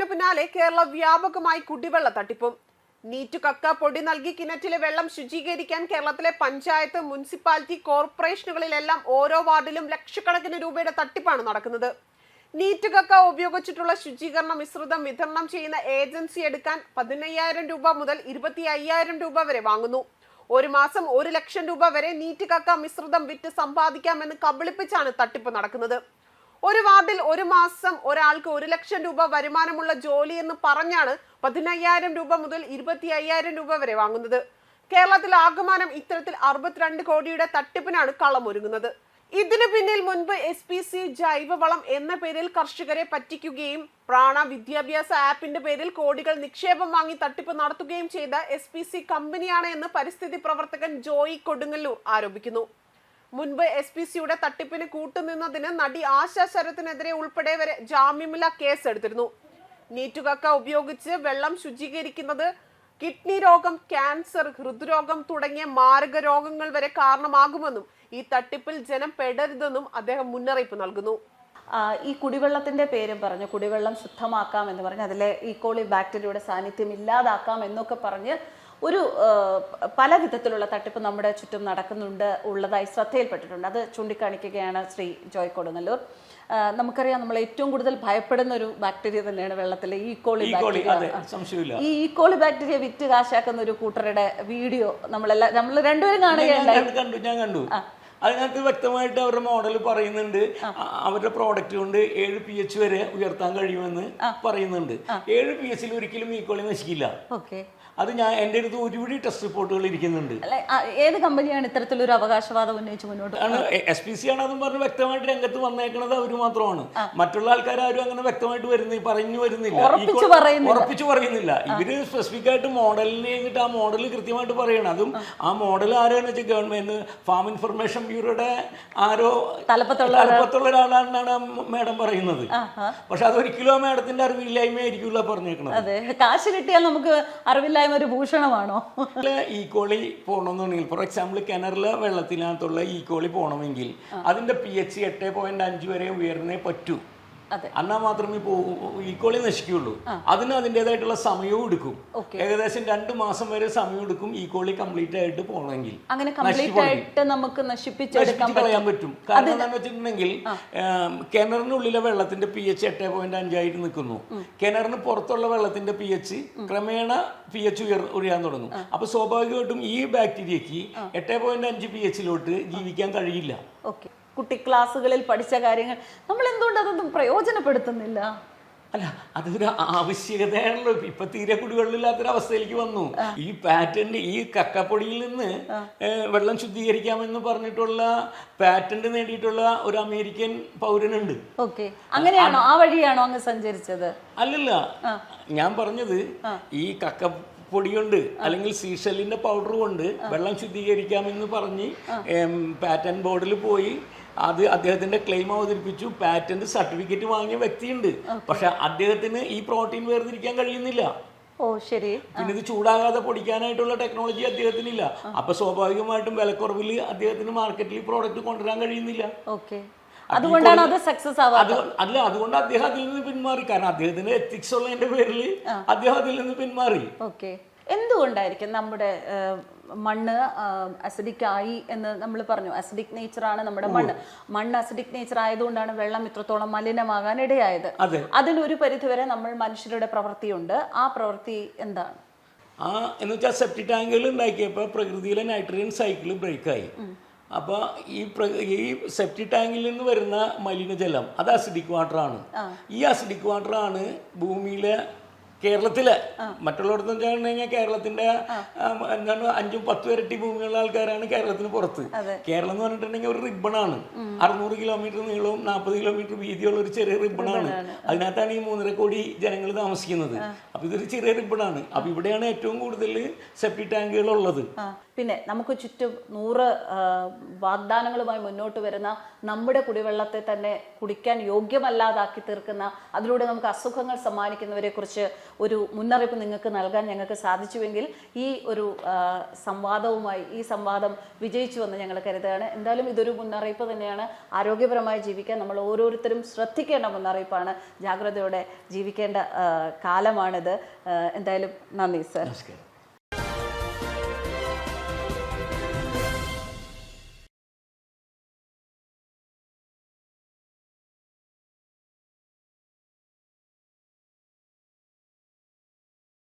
തട്ടിപ്പിന് പിന്നാലെ കേരള വ്യാപകമായി കുടിവെള്ള തട്ടിപ്പും. നീറ്റു കക്ക പൊടി നൽകി കിണറ്റിലെ വെള്ളം ശുചീകരിക്കാൻ കേരളത്തിലെ പഞ്ചായത്ത് മുനിസിപ്പാലിറ്റി കോർപ്പറേഷനുകളിലെല്ലാം ഓരോ വാർഡിലും ലക്ഷക്കണക്കിന് രൂപയുടെ തട്ടിപ്പാണ് നടക്കുന്നത്. നീറ്റ് കക്ക ഉപയോഗിച്ചിട്ടുള്ള ശുചീകരണ മിശ്രിതം വിതരണം ചെയ്യുന്ന ഏജൻസി എടുക്കാൻ പതിനയ്യായിരം രൂപ മുതൽ ഇരുപത്തി അയ്യായിരം രൂപ വരെ വാങ്ങുന്നു. ഒരു മാസം ഒരു ലക്ഷം രൂപ വരെ നീറ്റ് കക്ക മിശ്രിതം വിറ്റ് സമ്പാദിക്കാമെന്ന് കബളിപ്പിച്ചാണ് തട്ടിപ്പ് നടക്കുന്നത്. ഒരു വാർഡിൽ ഒരു മാസം ഒരാൾക്ക് ഒരു ലക്ഷം രൂപ വരുമാനമുള്ള ജോലി എന്ന് പറഞ്ഞാണ് പതിനയ്യായിരം രൂപ മുതൽ ഇരുപത്തി അയ്യായിരം രൂപ വരെ വാങ്ങുന്നത്. കേരളത്തിൽ ആകമാനം ഇത്തരത്തിൽ അറുപത്തിരണ്ട് കോടിയുടെ തട്ടിപ്പിനാണ് കളമൊരുങ്ങുന്നത്. ഇതിനു പിന്നിൽ മുൻപ് എസ് പി സി ജൈവവളം എന്ന പേരിൽ കർഷകരെ പറ്റിക്കുകയും പ്രാണ വിദ്യാഭ്യാസ ആപ്പിന്റെ പേരിൽ കോടികൾ നിക്ഷേപം വാങ്ങി തട്ടിപ്പ് നടത്തുകയും ചെയ്ത എസ് പി സി കമ്പനിയാണ് എന്ന് പരിസ്ഥിതി പ്രവർത്തകൻ ജോയി കൊടുങ്ങല്ലൂർ ആരോപിക്കുന്നു. മുൻപ് എസ് പി സിയുടെ തട്ടിപ്പിന് കൂട്ടുനിന്നതിന് നടി ആശാ ശരത്തിനെതിരെ ഉൾപ്പെടെ വരെ ജാമ്യമില്ല കേസ് എടുത്തിരുന്നു നീറ്റുകക്ക ഉപയോഗിച്ച് വെള്ളം ശുചീകരിക്കുന്നത് കിഡ്നി രോഗം ക്യാൻസർ ഹൃദ്രോഗം തുടങ്ങിയ മാരക രോഗങ്ങൾ വരെ കാരണമാകുമെന്നും ഈ തട്ടിപ്പിൽ ജനം പെടരുതെന്നും അദ്ദേഹം മുന്നറിയിപ്പ് നൽകുന്നു. ഈ കുടിവെള്ളത്തിന്റെ പേരും പറഞ്ഞു കുടിവെള്ളം ശുദ്ധമാക്കാം എന്ന് പറഞ്ഞ് അതിലെ ഈക്കോളി ബാക്ടീരിയയുടെ സാന്നിധ്യം ഇല്ലാതാക്കാം എന്നൊക്കെ പറഞ്ഞ് ഒരു പല വിധത്തിലുള്ള തട്ടിപ്പ് നമ്മുടെ ചുറ്റും നടക്കുന്നുണ്ട് ഉള്ളതായി ശ്രദ്ധയിൽപ്പെട്ടിട്ടുണ്ട്. അത് ചൂണ്ടിക്കാണിക്കുകയാണ് ശ്രീ ജോയ് കൊടുങ്ങല്ലൂർ. നമുക്കറിയാം നമ്മൾ ഏറ്റവും കൂടുതൽ ഭയപ്പെടുന്ന ഒരു ബാക്ടീരിയ തന്നെയാണ് വെള്ളത്തിലെ ഈക്കോളി ഈ കോളി അതെ ബാക്ടീരിയ ഈ ഈക്കോളി ബാക്ടീരിയ വിറ്റ് കാശാക്കുന്ന ഒരു കൂട്ടരുടെ വീഡിയോ നമ്മളെല്ലാം നമ്മൾ രണ്ടുപേരും കാണുകയുണ്ടായി അതിനകത്ത് വ്യക്തമായിട്ട് അവരുടെ മോഡൽ പറയുന്നുണ്ട്. അവരുടെ പ്രോഡക്റ്റ് കൊണ്ട് ഏഴ് പി എച്ച് വരെ ഉയർത്താൻ കഴിയുമെന്ന് പറയുന്നുണ്ട്. ഏഴ് പി എച്ചിൽ ഒരിക്കലും ഈ കോളി നശിക്കില്ല. ഓക്കെ. അത് ഞാൻ എന്റെ അടുത്ത് ഒരുപിടി ടെസ്റ്റ് റിപ്പോർട്ടുകൾ ഇരിക്കുന്നുണ്ട്. ഏത് കമ്പനിയാണ് ഇത്തരത്തിലൊരു അവകാശവാദം ഉന്നയിച്ച് മുന്നോട്ട് എസ് പി സി ആണ് അതും പറഞ്ഞ് വ്യക്തമായിട്ട് രംഗത്ത് വന്നേക്കുന്നത് അവർ മാത്രമാണ്. മറ്റുള്ള ആൾക്കാർ ആരും അങ്ങനെ വ്യക്തമായിട്ട് വരുന്ന പറഞ്ഞു വരുന്നില്ല. ഉറപ്പിച്ചു പറയുന്നില്ല. ഉറപ്പിച്ച് പറയുന്നില്ല. ഇവർ സ്പെസിഫിക് ആയിട്ട് മോഡലിന് കഴിഞ്ഞിട്ട് ആ മോഡൽ കൃത്യമായിട്ട് പറയണം അതും ആ. മോഡൽ ആരാന്ന് വെച്ചാൽ ഗവൺമെന്റ് ഫാം ഇൻഫർമേഷൻ ബ്യൂറോയുടെ ആരോ തലപ്പത്തുള്ള ഒരാളാണെന്നാണ് മേഡം പറയുന്നത്. പക്ഷെ അതൊരിക്കലും ആ മേഡത്തിന്റെ അറിവില്ലായ്മ ആയിരിക്കില്ല പറഞ്ഞേക്കണത്. അതെ. കാശ് കിട്ടിയാൽ നമുക്ക് അറിവില്ലായ്മ ഒരു ഭൂഷണമാണോ? ഈ കോളി പോകണമെന്നുണ്ടെങ്കിൽ ഫോർ എക്സാമ്പിൾ കിണറിലെ വെള്ളത്തിനകത്തുള്ള ഈ കോളി പോകണമെങ്കിൽ അതിന്റെ പി എച്ച് എട്ട് പോയിന്റ് അഞ്ച് വരെ ഉയർന്നേ പറ്റൂ. അതെ. എന്നാൽ മാത്രമേ ഈ കോളി നശിക്കുള്ളൂ അതിന് അതിന്റെതായിട്ടുള്ള സമയവും എടുക്കും. ഏകദേശം രണ്ട് മാസം വരെ സമയം എടുക്കും ഈ കോളി കംപ്ലീറ്റ് ആയിട്ട് പോകണമെങ്കിൽ. അങ്ങനെ കംപ്ലീറ്റ് ആയിട്ട് നമുക്ക് നശിപ്പിച്ച് കളയാൻ പറ്റും. കാരണം എന്താണെന്ന് വെച്ചിട്ടുണ്ടെങ്കിൽ കിണറിനുള്ളിലെ വെള്ളത്തിന്റെ പി എച്ച് എട്ട് പോയിന്റ് അഞ്ചായിട്ട് നിൽക്കുന്നു. കിണറിന് പുറത്തുള്ള വെള്ളത്തിന്റെ പി എച്ച് ക്രമേണ പി എച്ച് ഉയർ ഉയരാൻ തുടങ്ങും. അപ്പൊ സ്വാഭാവികമായിട്ടും ഈ ബാക്ടീരിയക്ക് എട്ട് പോയിന്റ് അഞ്ച് പി എച്ചിലോട്ട് ജീവിക്കാൻ കഴിയില്ല. ഓക്കെ. കുട്ടി ക്ലാസ്സുകളിൽ പഠിച്ച കാര്യങ്ങൾ നമ്മൾ എന്തുകൊണ്ട് അതൊന്നും പ്രയോജനപ്പെടുത്തുന്നില്ല? അല്ല അതൊരു ആവശ്യകതയാണല്ലോ. ഇപ്പൊ തീരെ കുടിവെള്ളമില്ലാത്തൊരവസ്ഥയിലേക്ക് വന്നു. ഈ പാറ്റന്റ് ഈ കക്കപ്പൊടിയിൽ നിന്ന് വെള്ളം ശുദ്ധീകരിക്കാമെന്ന് പറഞ്ഞിട്ടുള്ള പാറ്റന്റ് നേടിയിട്ടുള്ള ഒരു അമേരിക്കൻ പൗരനുണ്ട്. ഓക്കെ. അങ്ങനെയാണോ? ആ വഴിയാണോ അങ്ങ് സഞ്ചരിച്ചത്? അല്ലല്ല. ഞാൻ പറഞ്ഞത് ഈ കക്ക പൊടി കൊണ്ട് അല്ലെങ്കിൽ സീഷലിന്റെ പൗഡർ കൊണ്ട് വെള്ളം ശുദ്ധീകരിക്കാമെന്ന് പറഞ്ഞ് പാറ്റന്റ് ബോർഡിൽ പോയി അത് അദ്ദേഹത്തിന്റെ ക്ലെയിം അവതരിപ്പിച്ചു പാറ്റന്റ് സർട്ടിഫിക്കറ്റ് വാങ്ങിയ വ്യക്തിയുണ്ട്. പക്ഷെ അദ്ദേഹത്തിന് ഈ പ്രോട്ടീൻ വേർതിരിക്കാൻ കഴിയുന്നില്ല. ഓ ശരി. പിന്നെ ഇത് ചൂടാകാതെ പൊടിക്കാനായിട്ടുള്ള ടെക്നോളജി അദ്ദേഹത്തിന് ഇല്ല അപ്പൊ സ്വാഭാവികമായിട്ടും വിലക്കുറവിൽ അദ്ദേഹത്തിന് മാർക്കറ്റിൽ ഈ പ്രോഡക്റ്റ് കൊണ്ടുവരാൻ കഴിയുന്നില്ല. ഓക്കെ അതുകൊണ്ടാണ് അത് സക്സസ് അല്ല അതുകൊണ്ട് അദ്ദേഹം അതിൽ നിന്ന് പിന്മാറി. കാരണം അദ്ദേഹത്തിന് എത്തിക്സ് ഉള്ളതിന്റെ പേരിൽ അദ്ദേഹം അതിൽ നിന്ന് പിന്മാറി. ഓക്കെ എന്തുകൊണ്ടായിരിക്കും നമ്മുടെ മണ്ണ് അസിഡിക് ആയി എന്ന് നമ്മൾ പറഞ്ഞു. അസിഡിക് നേച്ചറാണ് നമ്മുടെ മണ്ണ്. മണ്ണ് അസിഡിക് നേച്ചർ ആയതുകൊണ്ടാണ് വെള്ളം ഇത്രത്തോളം മലിനമാകാൻ ഇടയായത്. അതെ. അതിലൊരു പരിധിവരെ നമ്മൾ മനുഷ്യരുടെ പ്രവൃത്തിയുണ്ട്. ആ പ്രവൃത്തി എന്താണ്? ആ എന്ന് വെച്ചാൽ സെപ്റ്റി ടാങ്കുകൾ ഉണ്ടാക്കിയപ്പോൾ പ്രകൃതിയിലെ നൈട്രജൻ സൈക്കിൾ ബ്രേക്കായി അപ്പോൾ ഈ ഈ സെപ്റ്റി ടാങ്കിൽ നിന്ന് വരുന്ന മലിനജലം അത് അസിഡിക് വാട്ടർ ആണ്. ഈ അസിഡിക് വാട്ടർ ആണ് ഭൂമിയിലെ കേരളത്തിലെ. മറ്റുള്ളവർക്ക് വെച്ചാൽ കഴിഞ്ഞാൽ കേരളത്തിന്റെ എന്താണ് അഞ്ചും പത്തും ഇരട്ടി ഭൂമിയുള്ള ആൾക്കാരാണ് കേരളത്തിന് പുറത്ത്. കേരളം എന്ന് പറഞ്ഞിട്ടുണ്ടെങ്കിൽ ഒരു റിബണാണ്. അറുന്നൂറ് കിലോമീറ്റർ നീളവും നാൽപ്പത് കിലോമീറ്റർ വീതിയുള്ള ഒരു ചെറിയ റിബണാണ്. അതിനകത്താണ് ഈ മൂന്നര കോടി ജനങ്ങൾ താമസിക്കുന്നത്. അപ്പൊ ഇതൊരു ചെറിയ റിബണാണ്. അപ്പൊ ഇവിടെയാണ് ഏറ്റവും കൂടുതൽ സെപ്റ്റി ടാങ്കുകൾ ഉള്ളത് പിന്നെ നമുക്ക് ചുറ്റും നൂറ് വാഗ്ദാനങ്ങളുമായി മുന്നോട്ട് വരുന്ന നമ്മുടെ കുടിവെള്ളത്തെ തന്നെ കുടിക്കാൻ യോഗ്യമല്ലാതാക്കി തീർക്കുന്ന അതിലൂടെ നമുക്ക് അസുഖങ്ങൾ സമ്മാനിക്കുന്നവരെ കുറിച്ച് ഒരു മുന്നറിയിപ്പ് നിങ്ങൾക്ക് നൽകാൻ ഞങ്ങൾക്ക് സാധിച്ചുവെങ്കിൽ ഈ ഒരു സംവാദവുമായി ഈ സംവാദം വിജയിച്ചുവെന്ന് ഞങ്ങൾ കരുതുകയാണ്. എന്തായാലും ഇതൊരു മുന്നറിയിപ്പ് തന്നെയാണ്. ആരോഗ്യപരമായി ജീവിക്കാൻ നമ്മൾ ഓരോരുത്തരും ശ്രദ്ധിക്കേണ്ട മുന്നറിയിപ്പാണ്. ജാഗ്രതയോടെ ജീവിക്കേണ്ട കാലമാണിത്. എന്തായാലും നന്ദി സർ. നമസ്കാരം.